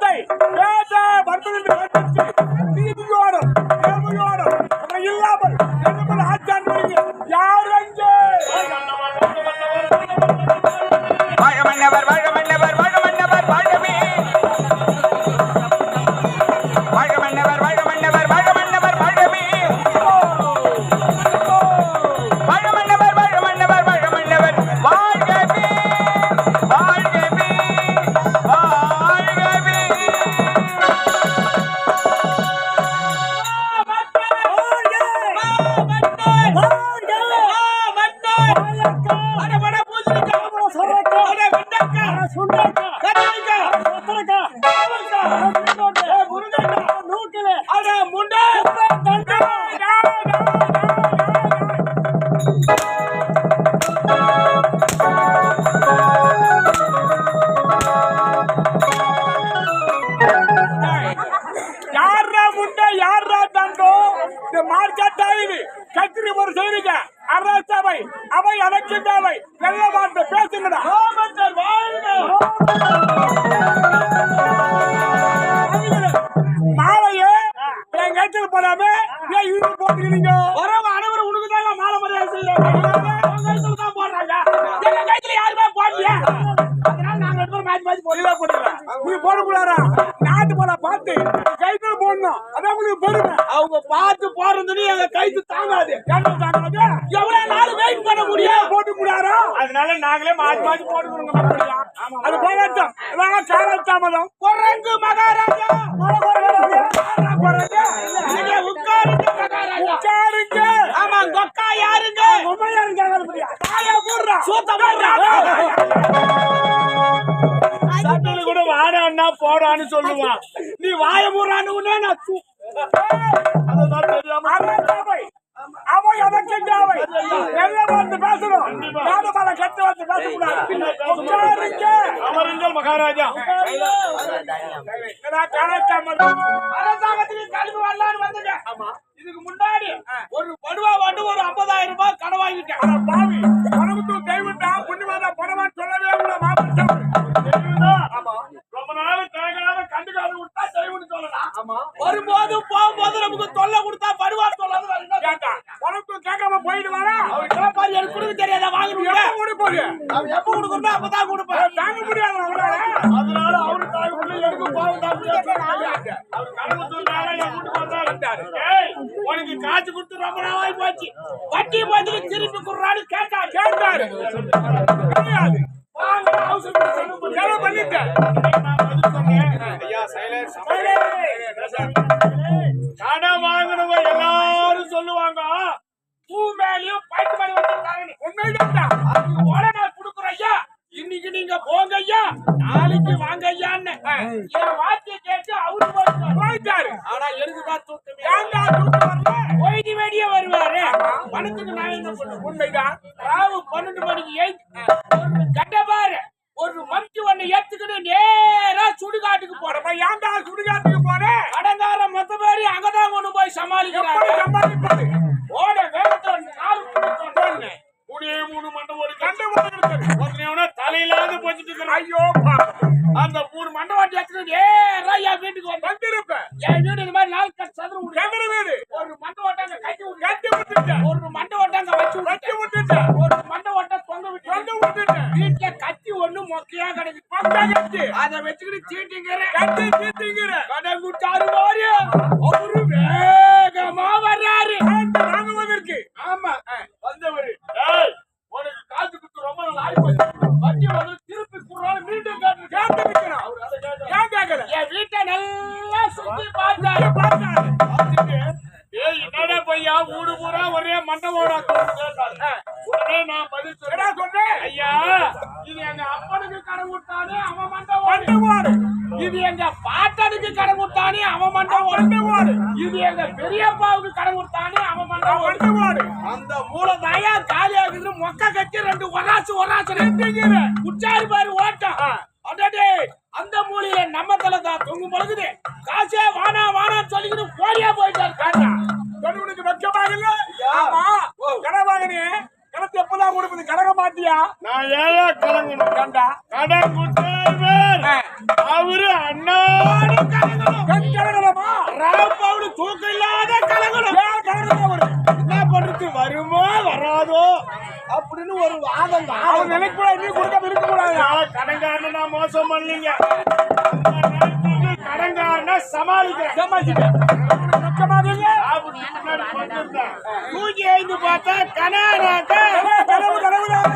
வேதபுரி நாட்டை வேத நீதியோடும் இல்லாமல் கத்திரி ஒரு செய்திங்க அரசவை அவை அழைக்கின்றவை வெள்ள வார்த்தை பேசுங்கடா. மாலையே என் கட்சியில் போடாம ஏன் இது போட்டுக்கிறீங்க வரவங்க அனைவரும் உனக்கு மாலை மரியாதை தான் போடுறாங்க. எங்க கைத்துல யாருமே போடலையா. அதனால நாங்க ரெண்டு பேரும் மாத்தி மாத்தி இல்ல போட்டுல நீ போடக்கூடாதா? அதான் உங்களுக்கு பெருமை. அவங்க பார்த்து போறதுன்னு எங்க கைத்து தாங்காது. தாங்காது? எவ்வளவு நாள் வெயிட் பண்ண முடியும்? போட்டு கூடாதா? அதனால நாங்களே மாத்தி மாத்தி போட்டுக்கிறோங்க அது போராட்டம் அதான் குரங்கு மகாராஜா. உட்காருங்க மகாராஜா. உட்காருங்க. ஆமா கொக்கா யாருங்க? உண்மையா இருக்காங்க தாயா போடுறா. சூத்த சட்டில கூட வாடான்னா போடான்னு சொல்லுவான். நீ வாய மூறான்னு நான் சு- அதுதான் தெரியாம அரசாவை அவை அதற்கெஞ்சாவை நல்ல வந்து பேசணும். வேதமால கத்து வந்து பேசக்கூடாது. உட்காருங்க. அமருங்கள் மகாராஜா. அரசாங்கத்துக்கு கல்வி வரலான்னு வந்துங்க ஆமா. இதுக்கு முன்னாடி ஒரு படுவா வந்து ஒரு 50000 ரூபாய் கடன் வாங்கிட்டேன். பாவி. கைவிட்டா செய்வுன்னு சொல்லலாம் ஆமா. வரும்போது போகும்போது நமக்கு தொல்லை கொடுத்தா என்ன கேட்டா. பணமுத்து கேட்காம போயிட்டு வரா. எனக்கு கொடுக்க தெரியாத? வாங்கணுங்க எப்ப கூட போகுது? அவன் எப்ப கொடுக்கணும் அப்பதான் கொடுப்பேன். தாங்க முடியாது அவங்களால அதனால அவரு எனக்கு பாவம் ஏய், உனக்கு காசு கொடுத்து ரொம்ப நாளாகி போச்சு. வட்டி பதிலு திருப்பி கொடுறான்னு கேட்டா கேட்டாரு. கிடையாது. அவசரம் செலவு பண்ணிட்டேன். ஐயா சைலன்ஸ் கடன் வாங்கினவங்க எல்லாரும் சொல்லுவாங்க பூ மேலயும் பைட்டு மேல வச்சிருக்காங்க உண்மைதான் அதுக்கு உடனே கொடுக்குறோம் ஐயா இன்னைக்கு நீங்க போங்க ஐயா நாளைக்கு வாங்க ஐயான்னு என் வார்த்தையை கேட்டு அவரு போயிட்டாரு. போயிட்டாரு. ஆனா எனக்கு தான் தூக்கமே ஏன்டா தூக்கு வரல? ஒய்டி வேடியே வருவாரு. பணத்துக்கு நான் என்ன பண்ணுவேன் உண்மைதான். ராவு பன்னெண்டு மணிக்கு ஏய் ஒரு கட்ட பாரு. ஒரு ஒண்ணு ஏத்துக்கிட்டு நேரா சுடுகாட்டுக்கு போறேன். அப்ப ஏன்டா சுடுகாட்டுக்கு போனேன் கடங்கார மொத்த பேரி அங்கதான் கொண்டு போய் சமாளிக்கிறாங்க. சம்பாதிப்பது ஓட வேகத்துல நாலு குடி கொண்டாடுனேன். மூணே மூணு மண்டபம் ஒரு கண்டு ஒருத்தனையோட தலையிலாவது போச்சுட்டு இருக்கிறான். ஐயோ. அந்த மூணு மண்டபம் எடுத்துட்டு நேரா என் வீட்டுக்கு வந்திருப்பேன். என் வீடு இந்த மாதிரி நாலு கட் சதுர வீடு. ஒரு மண்டை ஓட்டாங்க கட்டி கட்டி விட்டுட்டேன். ஒரு அதை வச்சுக்கிட்டு சீட்டிங்கிறேன் கட்டி தீட்டிங்கிற கடன் குட்டாரு மாறி அவரு வேகமா வர்றாரு. வாங்குவதற்கு ஆமா. வந்தவரு. உனக்கு காசு கொடுத்து ரொம்ப நாள் ஆயிப்போச்சு. வட்டி வந்து திருப்பி குடுறாரு மீண்டும் கேட்டு கேட்டு நிற்கிறான் அவர் அதை கேட்டாரு. ஏன் கேட்கல? என் வீட்டை நல்லா சுத்தி பார்த்தாரு. பார்த்தாரு. என்னடா பையா? ஊடு பூரா ஒரே மண்டபோட உடனே நான் பதில் சொல்றேன். சொல்றேன் ஐயா இது எங்க அப்பனுக்கு கடவுட்டானே அவன் மண்டபோடு இது எங்க பாட்டனுக்கு கடவுட்டானே அவன் மண்டபோடு இது எங்க பெரியப்பாவுக்கு கடவுட்டானே அவன் மண்டபோடு அந்த மூளை தாயா காலியாகுது மொக்க கட்டி ரெண்டு ஒராசு ஒராசு ரெண்டு குச்சாரி பாரு ஓட்டம். அடடே அவரு அண்ணாடு கடகலமா ராப்பாவுடு தூக்கம் இல்லாத வரும் என்ன பண்றது? வருமோ வராதோ? அப்படின்னு ஒரு வாதம் அவன் நினைக்கூட நீ கொடுக்க இருக்க கூடாது. கடங்காரன நான் மோசம் பண்ணலீங்க கடங்காரன சமாளிக்கிறேன். தூக்கி எழுந்து பார்த்தா கனானாக்க கனவு கனவுதான்